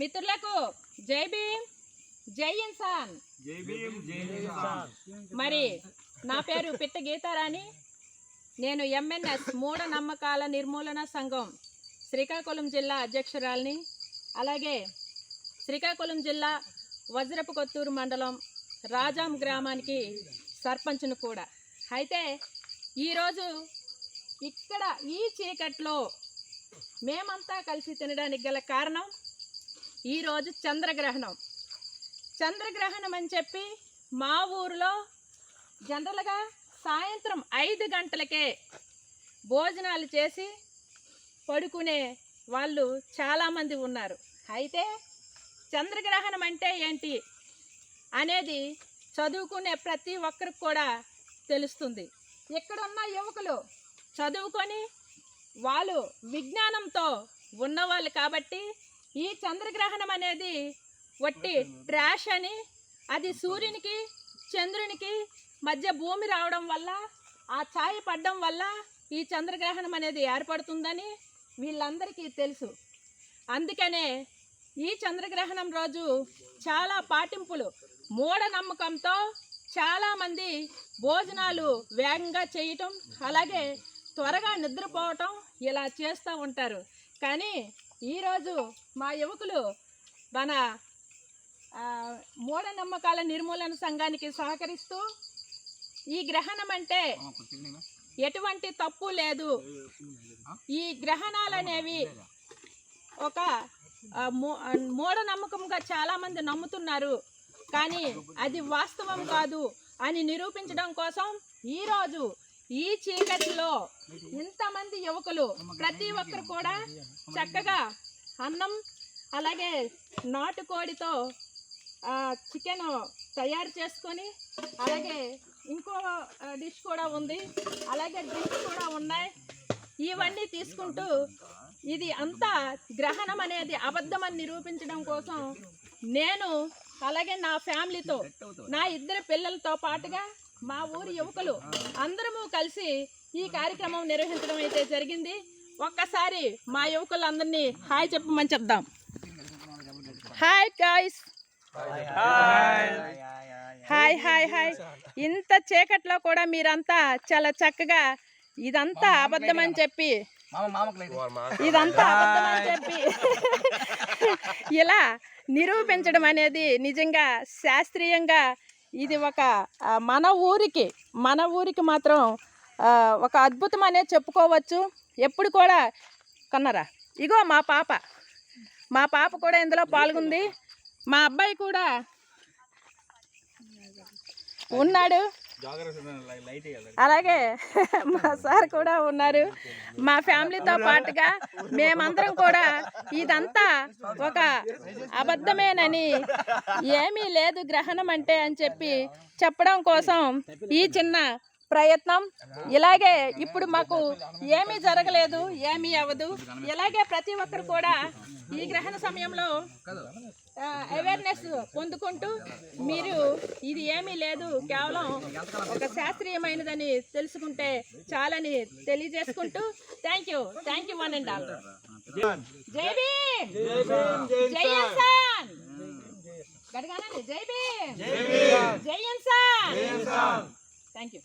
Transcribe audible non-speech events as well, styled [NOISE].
మిత్రులకు జై భీమ్ జై ఇన్సాన్. మరి నా పేరు పిట్ట గీతారాణి. నేను ఎంఎన్ఎస్ మూఢనమ్మకాల నిర్మూలన సంఘం శ్రీకాకుళం జిల్లా అధ్యక్షురాలిని అలాగే శ్రీకాకుళం జిల్లా వజ్రపు కొత్తూరు మండలం రాజాం గ్రామానికి సర్పంచ్ను కూడా. అయితే ఈరోజు ఇక్కడ ఈ చీకట్లో మేమంతా కలిసి తినడానికి గల కారణం ఈరోజు చంద్రగ్రహణం. చంద్రగ్రహణం అని చెప్పి మా ఊరిలో జనరల్గా సాయంత్రం ఐదు గంటలకే భోజనాలు చేసి పడుకునే వాళ్ళు చాలామంది ఉన్నారు. అయితే చంద్రగ్రహణం అంటే ఏంటి అనేది చదువుకునే ప్రతి ఒక్కరికి కూడా తెలుస్తుంది. ఇక్కడున్న యువకులు చదువుకొని వాళ్ళు విజ్ఞానంతో ఉన్నవాళ్ళు కాబట్టి ఈ చంద్రగ్రహణం అనేది వట్టి ట్రాష్ అని అది సూర్యునికి చంద్రునికి మధ్య భూమి రావడం వల్ల ఆ ఛాయ పడడం వల్ల ఈ చంద్రగ్రహణం అనేది ఏర్పడుతుందని వీళ్ళందరికీ తెలుసు. అందుకనే ఈ చంద్రగ్రహణం రోజు చాలా పాటింపులు మూఢనమ్మకంతో చాలామంది భోజనాలు వేగంగా చేయటం అలాగే త్వరగా నిద్రపోవటం ఇలా చేస్తూ ఉంటారు. కానీ ఈరోజు మా యువకులు మన మూఢనమ్మకాల నిర్మూలన సంఘానికి సహకరిస్తూ ఈ గ్రహణం అంటే ఎటువంటి తప్పు లేదు. ఈ గ్రహణాలు అనేవి ఒక మూఢనమ్మకంగా చాలామంది నమ్ముతున్నారు. కానీ అది వాస్తవం కాదు అని నిరూపించడం కోసం ఈరోజు ఈ చీకటిలో ఇంతమంది యువకులు ప్రతి ఒక్కరు కూడా చక్కగా అన్నం అలాగే నాటుకోడితో చికెన్ తయారు చేసుకొని అలాగే ఇంకో డిష్ కూడా ఉంది. అలాగే డ్రింక్స్ కూడా ఉన్నాయి. ఇవన్నీ తీసుకుంటూ ఇది అంతా గ్రహణం అనేది అబద్ధం అని నిరూపించడం కోసం నేను అలాగే నా ఫ్యామిలీతో నా ఇద్దరు పిల్లలతో పాటుగా మా ఊరి యువకులు అందరము కలిసి ఈ కార్యక్రమం నిర్వహించడం అయితే జరిగింది. ఒక్కసారి మా యువకులందరినీ హాయ్ చెప్పమని చెప్దాం. Hi guys. Hi hi hi. ఇంత చీకట్లో కూడా మీరంతా చాలా చక్కగా ఇదంతా అబద్ధమని చెప్పి ఇదంతా అబద్ధమని చెప్పి [LAUGHS] ఇలా నిరూపించడం అనేది నిజంగా శాస్త్రీయంగా ఇది ఒక మన ఊరికి మన ఊరికి మాత్రం ఒక అద్భుతం అనేది చెప్పుకోవచ్చు. ఎప్పుడు కూడా కొన్నరా? ఇగో మా పాప. మా పాప కూడా ఇందులో పాల్గొంది. మా అబ్బాయి కూడా ఉన్నాడు. అలాగే. మా సార్ కూడా ఉన్నారు. మా ఫ్యామిలీతో పాటుగా మేమందరం కూడా ఇదంతా ఒక అబద్ధమేనని ఏమీ లేదు గ్రహణం అంటే అని చెప్పి చెప్పడం కోసం ఈ చిన్న ప్రయత్నం. ఇలాగే ఇప్పుడు మాకు ఏమీ జరగలేదు ఏమీ అవ్వదు. ఇలాగే ప్రతి ఒక్కరు కూడా ఈ గ్రహణ సమయంలో అవేర్నెస్ పొందుకుంటూ మీరు ఇది ఏమీ లేదు కేవలం ఒక శాస్త్రీయమైనదని తెలుసుకుంటే చాలని తెలియజేసుకుంటూ thank you thank you one and all జై భీమ్! జై ఇన్సాన్ గడగానండి జై భీమ్. జై ఇన్సాన్ థ్యాంక్ యూ